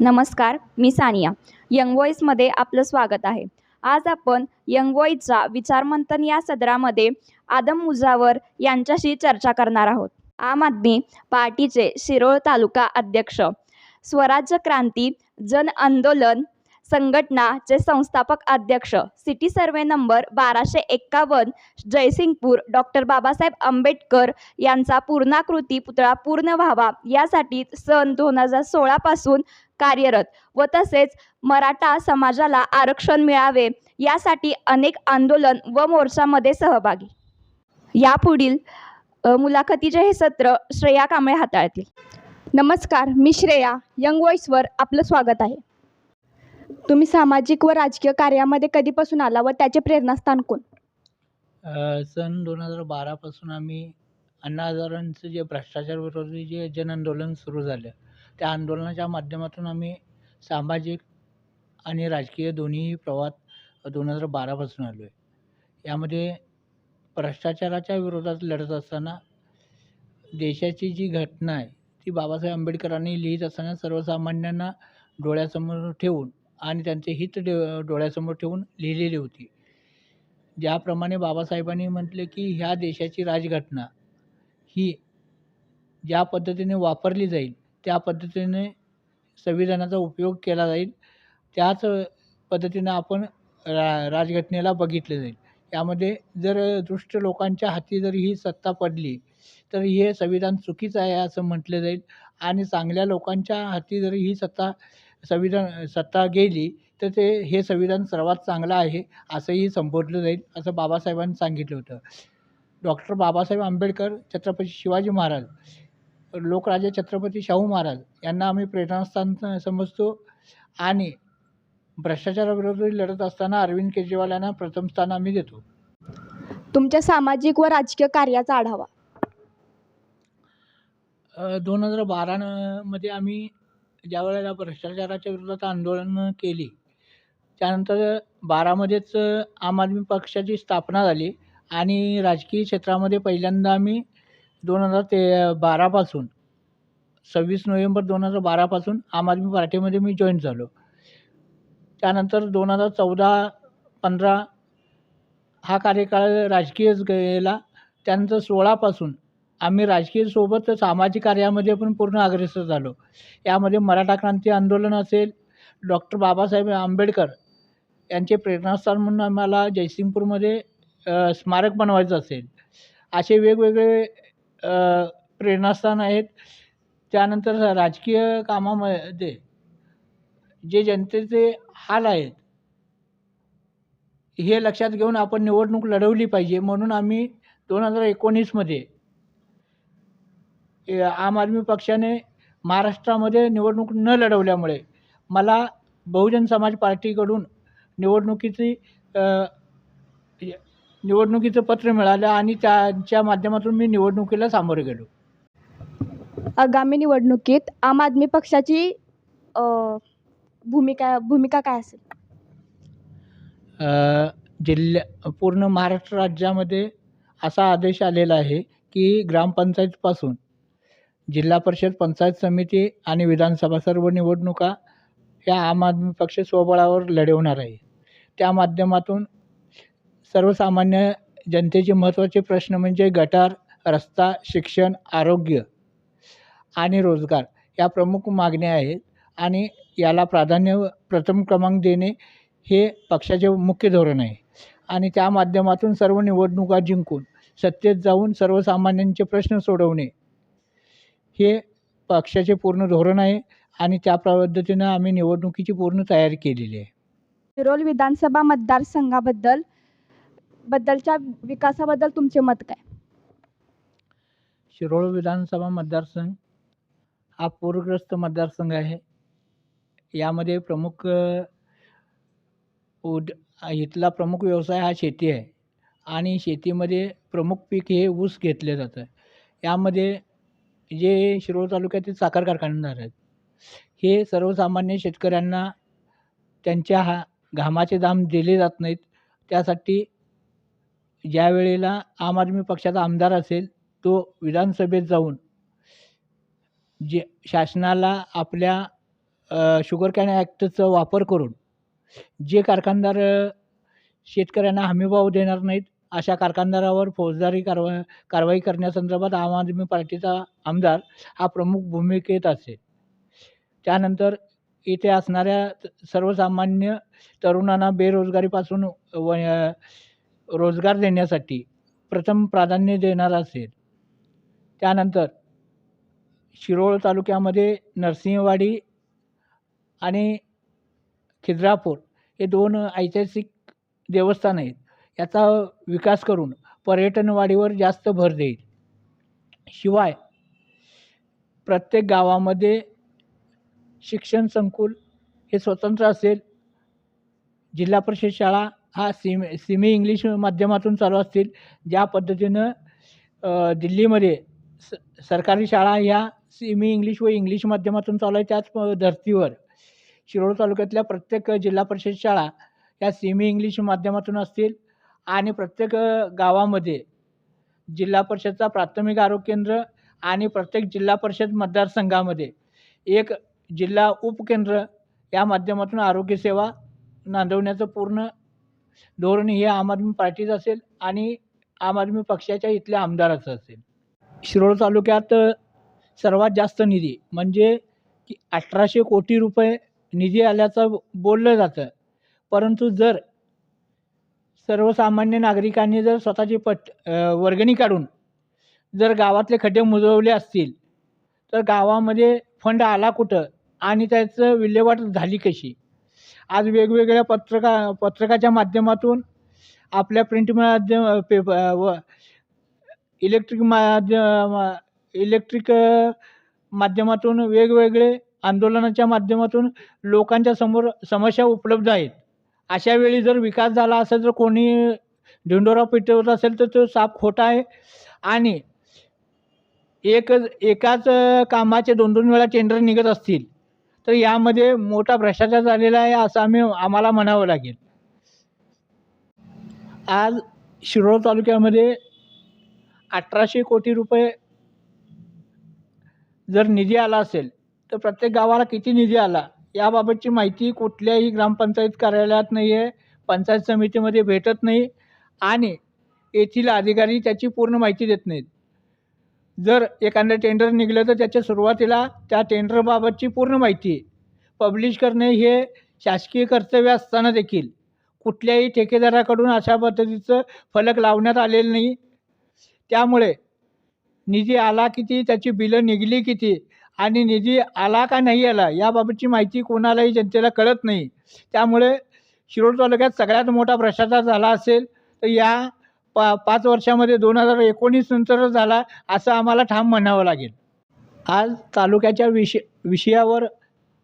नमस्कार मी सानिया. यंग वॉईसमध्ये आपलं स्वागत आहे. आज आपण यंग वॉईसचा विचारमंथन या सदरामध्ये आदम मुजावर यांच्याशी चर्चा करणार आहोत. आम आदमी पार्टीचे शिरोळ तालुका अध्यक्ष स्वराज्य क्रांती जन आंदोलन संघटनाचे संस्थापक अध्यक्ष सिटी सर्वे नंबर बाराशे एक्कावन्न जयसिंगपूर डॉक्टर बाबासाहेब आंबेडकर यांचा पूर्णाकृती पुतळा पूर्ण व्हावा यासाठी सन दोन हजार सोळापासून कार्यरत व तसेच मराठा समाजाला आरक्षण मिळावे यासाठी अनेक आंदोलन व मोर्चामध्ये सहभागी. यापुढील मुलाखतीचे हे सत्र श्रेया कांबळे हाताळतील. नमस्कार मी श्रेया यंग वॉईसवर आपलं स्वागत आहे. तुम्ही सामाजिक व राजकीय कार्यामध्ये कधीपासून आला व त्याचे प्रेरणास्थान कोण? सन दोन हजार बारापासून आम्ही अण्णा हजारांचं जे भ्रष्टाचार विरोधी जे जनआंदोलन सुरू झालं त्या आंदोलनाच्या माध्यमातून आम्ही सामाजिक आणि राजकीय दोन्ही प्रवाहात दोन हजार बारापासून आलो आहे. यामध्ये भ्रष्टाचाराच्या विरोधात लढत असताना देशाची जी घटना आहे ती बाबासाहेब आंबेडकरांनी लिहित असताना सर्वसामान्यांना डोळ्यासमोर ठेवून आणि त्यांचे हित डे डोळ्यासमोर ठेवून लिहिलेली होती. ज्याप्रमाणे बाबासाहेबांनी म्हटले की ह्या देशाची राजघटना ही ज्या पद्धतीने वापरली जाईल त्या पद्धतीने संविधानाचा उपयोग केला जाईल. त्याच पद्धतीनं आपण रा राजघटनेला बघितलं जाईल. यामध्ये जर दुष्ट लोकांच्या हाती जर ही सत्ता पडली तर हे संविधान चुकीचं आहे असं म्हटलं जाईल. आणि चांगल्या लोकांच्या हाती जर ही सत्ता संविधान सत्ता गेली तर ते हे संविधान सर्वात चांगलं आहे असंही संबोधलं जाईल असं बाबासाहेबांनी सांगितलं होतं. डॉक्टर बाबासाहेब आंबेडकर छत्रपती शिवाजी महाराज लोकराजे छत्रपती शाहू महाराज यांना आम्ही प्रेरणास्थान समजतो आणि भ्रष्टाचाराविरोधी लढत असताना अरविंद केजरीवाल यांना प्रथम स्थान आम्ही देतो. तुमच्या सामाजिक व राजकीय कार्याचा आढावा. दोन हजार बारा मध्ये आम्ही ज्यावेळेला भ्रष्टाचाराच्या विरोधात आंदोलनं केली त्यानंतर बारामध्येच आम आदमी पक्षाची स्थापना झाली आणि राजकीय क्षेत्रामध्ये पहिल्यांदा आम्ही दोन हजार ते बारापासून सव्वीस नोव्हेंबर दोन हजार बारापासून आम आदमी पार्टीमध्ये मी जॉईन झालो. त्यानंतर दोन हजार चौदा पंधरा हा कार्यकाळ राजकीयच गेला. त्यानंतर सोळापासून आम्ही राजकीय सोबत सामाजिक कार्यामध्ये पण पूर्ण अग्रेसर झालो. यामध्ये मराठा क्रांती आंदोलन असेल डॉक्टर बाबासाहेब आंबेडकर यांचे प्रेरणास्थान म्हणून आम्हाला जयसिंगपूरमध्ये स्मारक बनवायचं असेल. असे वेगवेगळे प्रेरणास्थान आहेत. त्यानंतर राजकीय कामामध्ये जे जनतेचे हाल आहेत हे लक्षात घेऊन आपण निवडणूक लढवली पाहिजे. म्हणून आम्ही दोन हजार एकोणीसमध्ये आम आदमी पक्षाने महाराष्ट्रामध्ये निवडणूक न लढवल्यामुळे मला बहुजन समाज पार्टीकडून निवडणुकीची निवडणुकीचं पत्र मिळालं आणि त्यांच्या माध्यमातून मी निवडणुकीला सामोरे गेलो. आगामी निवडणुकीत आम आदमी पक्षाची भूमिका भूमिका काय असेल? जिल्ह्या पूर्ण महाराष्ट्र राज्यामध्ये असा आदेश आलेला आहे की ग्रामपंचायतपासून जिल्हा परिषद पंचायत समिती आणि विधानसभा सर्व निवडणुका ह्या आम आदमी पक्ष स्वबळावर लढवणार आहे. त्या माध्यमातून सर्वसामान्य जनतेचे महत्त्वाचे प्रश्न म्हणजे गटार रस्ता शिक्षण आरोग्य आणि रोजगार या प्रमुख मागण्या आहेत आणि याला प्राधान्य प्रथम क्रमांक देणे हे पक्षाचे मुख्य धोरण आहे. आणि त्या माध्यमातून सर्व निवडणुका जिंकून सत्तेत जाऊन सर्वसामान्यांचे प्रश्न सोडवणे हे पक्षाचे पूर्ण धोरण आहे आणि त्या पद्धतीनं आम्ही निवडणुकीची पूर्ण तयारी केलेली आहे. शिरोल विधानसभा मतदारसंघाबद्दल बद्दलच्या विकासाबद्दल तुमचे मत काय? शिरोळ विधानसभा मतदारसंघ हा पूरग्रस्त मतदारसंघ आहे. यामध्ये प्रमुख उद इथला प्रमुख व्यवसाय हा शेती आहे. आणि शेतीमध्ये प्रमुख पीक हे ऊस घेतले जातं. यामध्ये जे शिरोळ तालुक्यातील साखर कारखानदार आहेत हे सर्वसामान्य शेतकऱ्यांना त्यांच्या हा घामाचे दाम दिले जात नाहीत. त्यासाठी ज्या वेळेला आम आदमी पक्षाचा आमदार असेल तो विधानसभेत जाऊन जे शासनाला आपल्या शुगर कॅन ॲक्टचा वापर करून जे कारखानदार शेतकऱ्यांना हमीभाव देणार नाहीत अशा कारखानदारावर फौजदारी कारवा कारवाई करण्यासंदर्भात आम आदमी पार्टीचा आमदार हा प्रमुख भूमिकेत असेल. त्यानंतर इथे असणाऱ्या सर्वसामान्य तरुणांना बेरोजगारीपासून व रोजगार देण्यासाठी प्रथम प्राधान्य देणार असेल. त्यानंतर शिरोळ तालुक्यामध्ये नरसिंहवाडी आणि खिद्रापूर हे दोन ऐतिहासिक देवस्थान आहेत. याचा विकास करून पर्यटनवाढीवर जास्त भर देईल. शिवाय प्रत्येक गावामध्ये शिक्षण संकुल हे स्वतंत्र असेल. जिल्हा परिषद शाळा हा सिमी सिमी इंग्लिश माध्यमातून चालू असतील. ज्या पद्धतीनं दिल्लीमध्ये स सरकारी शाळा ह्या सिमी इंग्लिश व इंग्लिश माध्यमातून चालू आहे त्याच प धर्तीवर. शिरोळ तालुक्यातल्या प्रत्येक जिल्हा परिषद शाळा ह्या सिमी इंग्लिश माध्यमातून असतील आणि प्रत्येक गावामध्ये जिल्हा परिषदचा प्राथमिक आरोग्य केंद्र आणि प्रत्येक जिल्हा परिषद मतदारसंघामध्ये एक जिल्हा उपकेंद्र या माध्यमातून आरोग्यसेवा नांदवण्याचं पूर्ण धोरण हे आम आदमी पार्टीचं असेल आणि आम आदमी पक्षाच्या इथल्या आमदाराचं असेल. शिरोळ तालुक्यात सर्वात जास्त निधी म्हणजे की अठराशे कोटी रुपये निधी आल्याचं बोललं जातं. परंतु जर सर्वसामान्य नागरिकांनी जर स्वतःची पट वर्गणी काढून जर गावातले खड्डे मुजवले असतील तर गावामध्ये फंड आला कुठं आणि त्याचं विल्हेवाट झाली कशी? आज वेगवेगळ्या पत्रका पत्रकाच्या माध्यमातून आपल्या प्रिंट माध्यम पेप व इलेक्ट्रिक माध्यम इलेक्ट्रिक माध्यमातून वेगवेगळे आंदोलनाच्या माध्यमातून लोकांच्या समोर समस्या उपलब्ध आहेत. अशा वेळी जर विकास झाला असेल तर कोणी ढिंडोरा पिटवत असेल तर तो साप खोटा आहे. आणि एक एकाच कामाचे दोन दोन वेळा टेंडर निघत असतील. तर यामध्ये मोठा भ्रष्टाचार झालेला आहे असं आम्ही आम्हाला म्हणावं लागेल. आज शिरोळ तालुक्यामध्ये अठराशे कोटी रुपये जर निधी आला असेल तर प्रत्येक गावाला किती निधी आला याबाबतची माहिती कुठल्याही ग्रामपंचायत कार्यालयात नाही आहे पंचायत समितीमध्ये भेटत नाही आणि येथील अधिकारी त्याची पूर्ण माहिती देत नाहीत. जर एखादं टेंडर निघलं तर त्याच्या सुरुवातीला त्या टेंडरबाबतची पूर्ण माहिती पब्लिश करणे हे शासकीय कर्तव्य असताना देखील. कुठल्याही ठेकेदाराकडून अशा पद्धतीचं फलक लावण्यात आलेलं नाही. त्यामुळे निधी आला किती त्याची बिलं निघली किती आणि निधी आला का नाही आला याबाबतची माहिती कोणालाही जनतेला कळत नाही. त्यामुळे शिरोळ तालुक्यात सगळ्यात मोठा भ्रष्टाचार झाला असेल तर या पा पाच वर्षामध्ये दोन हजार एकोणीस नंतरच झाला असं आम्हाला ठाम म्हणावं लागेल. आज तालुक्याच्या विषय विषयावर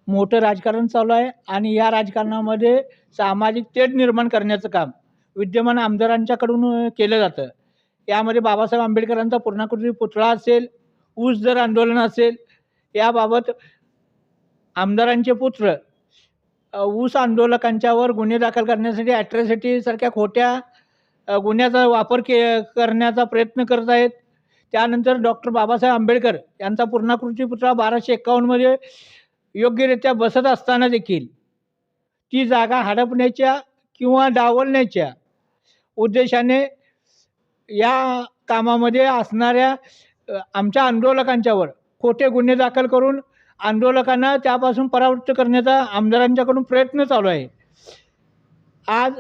मोठं राजकारण चालू आहे आणि या राजकारणामध्ये सामाजिक तेढ निर्माण करण्याचं काम विद्यमान आमदारांच्याकडून केलं जातं. यामध्ये बाबासाहेब आंबेडकरांचा पूर्णाकृती पुतळा असेल ऊस दर आंदोलन असेल याबाबत आमदारांचे पुत्र ऊस आंदोलकांच्यावर गुन्हे दाखल करण्यासाठी ॲट्रॉसिटीसारख्या खोट्या गुन्ह्याचा वापर के करण्याचा प्रयत्न करत आहेत. त्यानंतर डॉक्टर बाबासाहेब आंबेडकर यांचा पूर्णाकृती पुतळा बाराशे एकावन्नमध्ये योग्यरित्या बसत असताना देखील ती जागा हडपण्याच्या किंवा डावलण्याच्या उद्देशाने या कामामध्ये असणाऱ्या आमच्या आंदोलकांच्यावर खोटे गुन्हे दाखल करून आंदोलकांना त्यापासून परावृत्त करण्याचा आमदारांच्याकडून प्रयत्न चालू आहे. आज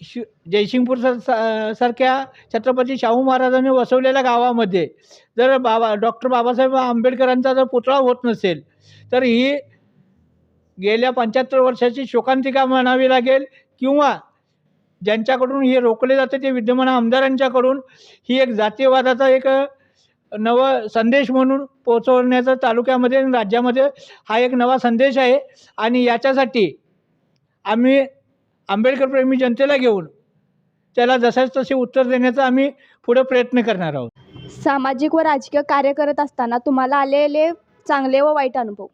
शि जयसिंगपूर सर सा- सारख्या छत्रपती शाहू महाराजांनी वसवलेल्या गावामध्ये जर बाबा डॉक्टर बाबासाहेब आंबेडकरांचा जर पुतळा होत नसेल तर ही गेल्या पंच्याहत्तर वर्षाची शोकांतिका म्हणावी लागेल किंवा ज्यांच्याकडून हे रोखले जाते ते विद्यमान आमदारांच्याकडून ही एक जातीयवादाचा एक नव संदेश म्हणून पोचवण्याचा तालुक्यामध्ये आणि राज्यामध्ये हा एक नवा संदेश आहे. आणि याच्यासाठी आम्ही आंबेडकरप्रेमी जनतेला घेऊन त्याला जसाच तसे उत्तर देण्याचा आम्ही पुढे प्रयत्न करणार आहोत. सामाजिक व राजकीय कार्य करत असताना तुम्हाला आलेले चांगले व वाईट अनुभव?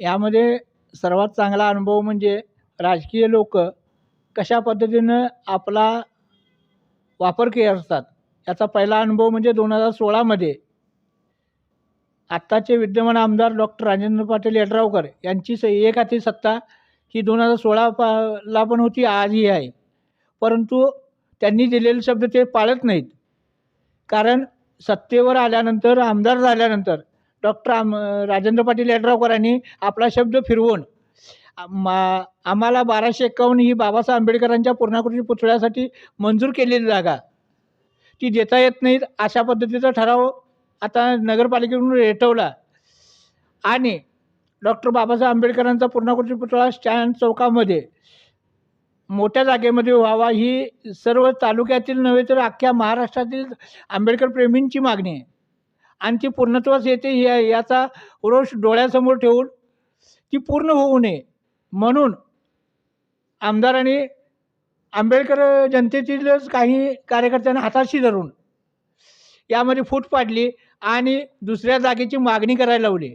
यामध्ये सर्वात चांगला अनुभव म्हणजे राजकीय लोक कशा पद्धतीनं आपला वापर करतात याचा पहिला अनुभव म्हणजे दोन हजार सोळामध्ये आत्ताचे विद्यमान आमदार डॉक्टर राजेंद्र पाटील यड्रावकर यांची स एक हाती सत्ता ती दोन हजार सोळा पा ला पण होती आजही आहे. परंतु त्यांनी दिलेले शब्द ते पाळत नाहीत. कारण सत्तेवर आल्यानंतर आमदार झाल्यानंतर डॉक्टर आम राजेंद्र पाटील यड्रावकरांनी आपला शब्द फिरवून मा आम्हाला बाराशे एक्कावन्न ही बाबासाहेब आंबेडकरांच्या पूर्णाकृती पुतळ्यासाठी मंजूर केलेली जागा. ती देता येत नाहीत अशा पद्धतीचा ठराव आता नगरपालिकेकडून रेटवला आणि डॉक्टर बाबासाहेब आंबेडकरांचा पूर्णाकृती पुतळा स्टँड चौकामध्ये. मोठ्या जागेमध्ये व्हावा ही सर्व तालुक्यातील नव्हे तर अख्ख्या महाराष्ट्रातील आंबेडकर प्रेमींची मागणी आहे. आणि ती पूर्णत्वास येते या याचा रोष डोळ्यासमोर ठेवून ती पूर्ण होऊ नये म्हणून आमदारांनी आंबेडकर जनतेतीलच काही कार्यकर्त्यांना हाताशी धरून यामध्ये फूट पाडली आणि दुसऱ्या जागेची मागणी करायला लावली.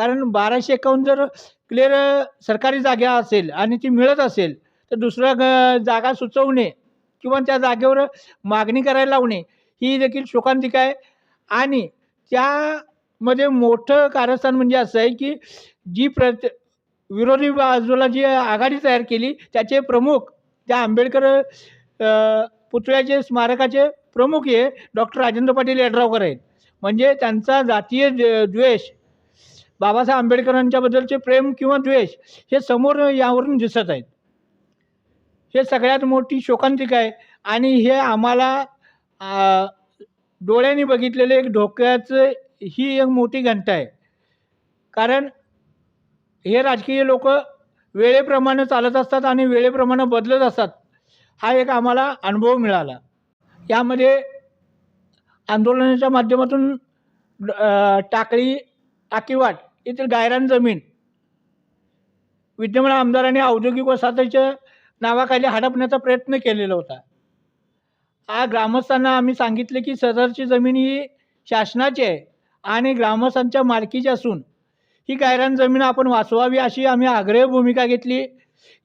कारण बाराशे एकावन्न जर क्लिअर सरकारी जागा असेल आणि ती मिळत असेल तर दुसऱ्या ग जागा सुचवणे किंवा त्या जागेवर मागणी करायला लावणे ही देखील शोकांतिका आहे. आणि त्यामध्ये मोठं कारस्थान म्हणजे असं आहे की जी प्रत विरोधी बाजूला जी आघाडी तयार केली त्याचे प्रमुख त्या आंबेडकर पुतळ्याचे स्मारकाचे प्रमुख हे डॉक्टर राजेंद्र पाटील यड्रावकर आहेत. म्हणजे त्यांचा जातीय द्वेष बाबासाहेब आंबेडकरांच्याबद्दलचे प्रेम किंवा द्वेष हे समोर यावरून दिसत आहेत. हे सगळ्यात मोठी शोकांतिका आहे आणि हे आम्हाला डोळ्यांनी बघितलेलं एक धोक्याचं ही एक मोठी घंटा आहे. कारण हे राजकीय लोक वेळेप्रमाणे चालत असतात आणि वेळेप्रमाणे बदलत असतात हा एक आम्हाला अनुभव मिळाला. यामध्ये आंदोलनाच्या माध्यमातून टाकळी टाकीवाट येथील गायरान जमीन. विद्यमान आमदारांनी औद्योगिक वसाहतीच्या नावाखाली हडपण्याचा प्रयत्न केलेला होता. हा ग्रामस्थांना आम्ही सांगितले की सदरची जमीन ही शासनाची आहे आणि ग्रामस्थांच्या मालकीची असून ही गायरान जमीन आपण वाचवावी अशी आम्ही आग्रह भूमिका घेतली.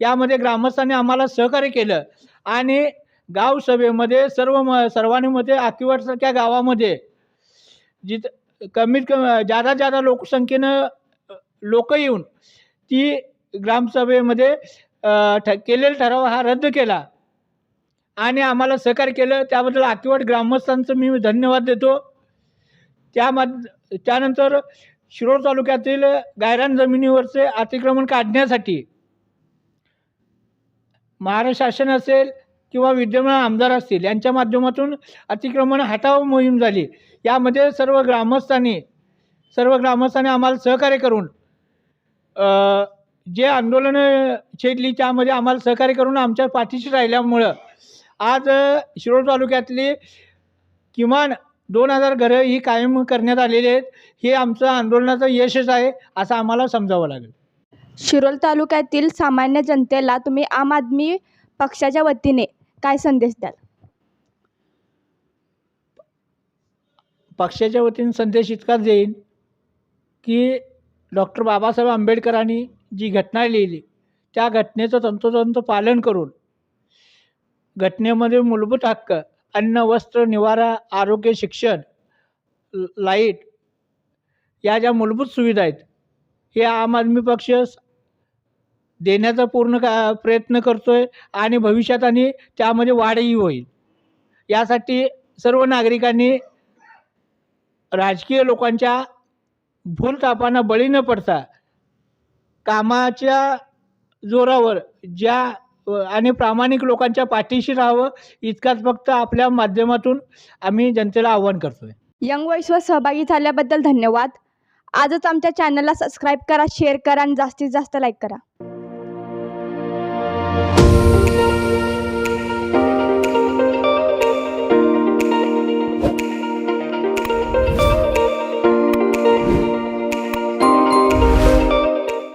यामध्ये ग्रामस्थांनी आम्हाला सहकार्य केलं आणि गावसभेमध्ये सर्व म सर्वांनी मध्ये आकिवाटसारख्या गावामध्ये जिथं कमीत कमी जादा जादा लोकसंख्येनं लोक येऊन ती ग्रामसभेमध्ये ठ केलेला ठराव हा रद्द केला. आणि आम्हाला सहकार्य केलं. त्याबद्दल अतिवट ग्रामस्थांचं मी धन्यवाद देतो. त्यामध त्यानंतर शिरोळ तालुक्यातील गायरान जमिनीवरचे अतिक्रमण काढण्यासाठी महाराष्ट्र शासन असेल किंवा विद्यमान आमदार असतील यांच्या माध्यमातून अतिक्रमण हटाव मोहीम झाली. यामध्ये सर्व ग्रामस्थांनी सर्व ग्रामस्थांनी आम्हाला सहकार्य करून जे आंदोलनं छेडली त्यामध्ये आम्हाला सहकार्य करून आमच्या पाठीशी राहिल्यामुळं आज शिरोळ तालुक्यातली किमान दोन हजार घरं ही कायम करण्यात आलेली आहेत. हे आमचं आंदोलनाचं यशच आहे असं आम्हाला समजावं लागेल. शिरोल तालुक्यातील सामान्य जनतेला तुम्ही आम आदमी पक्षाच्या वतीने काय संदेश द्याल? पक्षाच्या वतीने संदेश इतकाच देईन की डॉक्टर बाबासाहेब आंबेडकरांनी जी घटना लिहिली त्या घटनेचं तंतोतंत पालन करून घटनेमध्ये मूलभूत हक्क अन्न वस्त्र निवारा आरोग्य शिक्षण लाइट या ज्या मूलभूत सुविधा आहेत हे आम आदमी पक्ष देण्याचा पूर्ण का प्रयत्न करतो आहे आणि भविष्यात आणि त्यामध्ये वाढही होईल. यासाठी सर्व नागरिकांनी राजकीय लोकांच्या भूलतापांना बळी न पडता कामाच्या जोरावर ज्या आणि प्रामाणिक लोकांच्या पाठीशी राहावं इतकाच फक्त आपल्या माध्यमातून आम्ही जनतेला आव्हान करतोय. यंग वॉईसवर सहभागी झाल्याबद्दल धन्यवाद. आजच आमच्या चॅनलला सबस्क्राईब करा शेअर करा आणि जास्तीत जास्त लाईक करा.